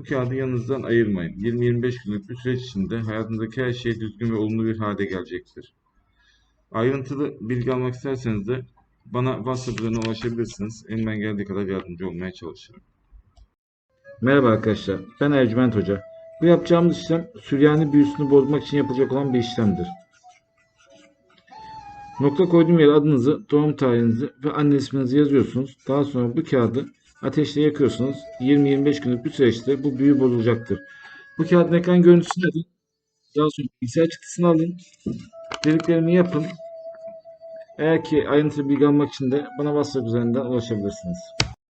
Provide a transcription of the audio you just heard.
bu kağıdı yanınızdan ayırmayın. 20-25 günlük bir süreç içinde hayatınızdaki her şey düzgün ve olumlu bir hale gelecektir. Ayrıntılı bilgi almak isterseniz de bana WhatsApp üzerinden ulaşabilirsiniz. Elimden geldiği kadar yardımcı olmaya çalışırım. Merhaba arkadaşlar, ben Ercüment Hoca. Bu yapacağımız işlem Süryani büyüsünü bozmak için yapılacak olan bir işlemdir. Nokta koyduğum yere adınızı, doğum tarihinizi ve anne isminizi yazıyorsunuz. Daha sonra bu kağıdı ateşte yakıyorsunuz. 20-25 günlük bir süreçte bu büyü bozulacaktır. Bu kağıdın ekran görüntüsünü alın. Daha sonra bilgisayar çıktısını alın. Dediklerimi yapın. Eğer ki ayrıntılı bilgi almak için de bana WhatsApp üzerinden ulaşabilirsiniz.